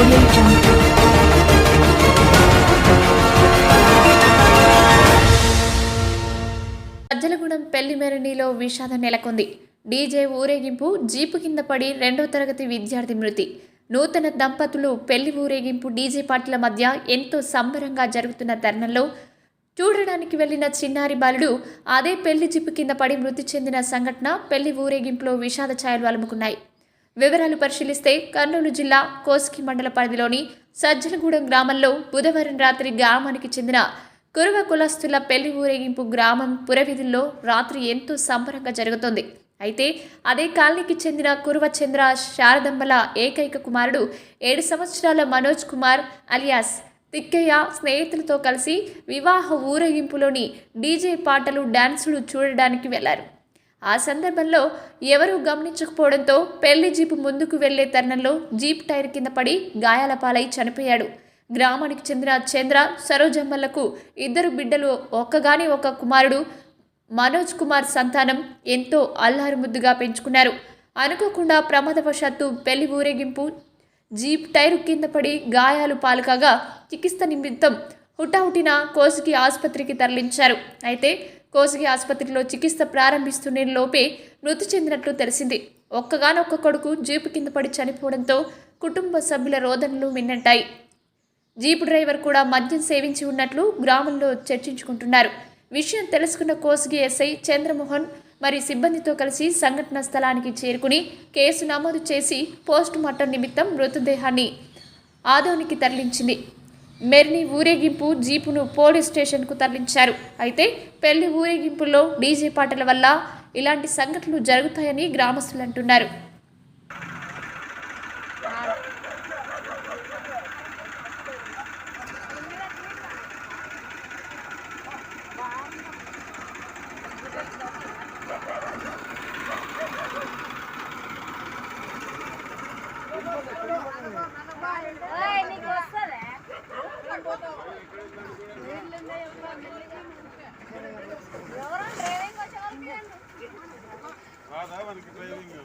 Audio సజ్జలగూడెం పెళ్ళి మెరణిలో విషాదం నెలకొంది. డీజే ఊరేగింపు జీపు కింద పడి రెండో తరగతి విద్యార్థి మృతి. నూతన దంపతులు పెళ్ళి ఊరేగింపు డీజే పార్టీల మధ్య ఎంతో సంబరంగా జరుగుతున్న తరుణంలో చూడడానికి వెళ్ళిన చిన్నారి బాలుడు అదే పెళ్ళి జీపు కింద పడి మృతి చెందిన సంఘటన పెళ్ళి ఊరేగింపులో విషాద ఛాయలు అలుముకున్నాయి. వివరాలు పరిశీలిస్తే కర్నూలు జిల్లా కోస్కి మండల పరిధిలోని సజ్జలగూడెం గ్రామంలో బుధవారం రాత్రి గ్రామానికి చెందిన కురువ కులస్తుల పెళ్ళి ఊరేగింపు గ్రామం పురవీధుల్లో రాత్రి ఎంతో సంబరంగా జరుగుతోంది. అయితే అదే కాలనీకి చెందిన కురువ చంద్ర శారదంబల ఏకైక కుమారుడు ఏడు సంవత్సరాల మనోజ్ కుమార్ అలియాస్ తిక్కయ్య స్నేహితులతో కలిసి వివాహ ఊరేగింపులోని డీజే పాటలు డాన్సులు చూడడానికి వెళ్ళారు. ఆ సందర్భంలో ఎవరూ గమనించకపోవడంతో పెళ్ళి జీపు ముందుకు వెళ్ళే తరుణంలో జీప్ టైర్ కింద పడి గాయాల పాలై చనిపోయాడు. గ్రామానికి చెందిన చంద్ర సరోజమ్మలకు ఇద్దరు బిడ్డలు ఒక్కగాని ఒక కుమారుడు మనోజ్ కుమార్ సంతానం ఎంతో అల్లారు ముద్దుగా పెంచుకున్నారు. అనుకోకుండా ప్రమాదవశాత్తు పెళ్ళి ఊరేగింపు జీప్ టైరు కింద పడి గాయాలు పాలుకాగా చికిత్స నిమిత్తం హుటాహుటిన కోసుకి ఆసుపత్రికి తరలించారు. అయితే కోసుకి ఆసుపత్రిలో చికిత్స ప్రారంభిస్తున్న లోపే మృతి చెందినట్లు తెలిసింది. ఒక్కగానొక్క కొడుకు జీపు కింద పడి చనిపోవడంతో కుటుంబ సభ్యుల రోదనలు మిన్నంటాయి. జీపు డ్రైవర్ కూడా మద్యం సేవించి ఉన్నట్లు గ్రామంలో చర్చించుకుంటున్నారు. విషయం తెలుసుకున్న కోసిగి ఎస్ఐ చంద్రమోహన్ మరి సిబ్బందితో కలిసి సంఘటన స్థలానికి చేరుకుని కేసు నమోదు చేసి పోస్టుమార్టం నిమిత్తం మృతదేహాన్ని ఆదోనికి తరలించింది. మెర్ని ఊరేగింపు జీపును పోలీస్ స్టేషన్కు తరలించారు. అయితే పెళ్ళి ఊరేగింపుల్లో డీజే పాటల వల్ల ఇలాంటి సంఘటనలు జరుగుతాయని గ్రామస్తులు అంటున్నారు. ఓయ్ నీకు వస్తదా ఎవరో డ్రైవింగ్ వచ్చేవాళ్ళు రాదా మనకి డ్రైవింగ్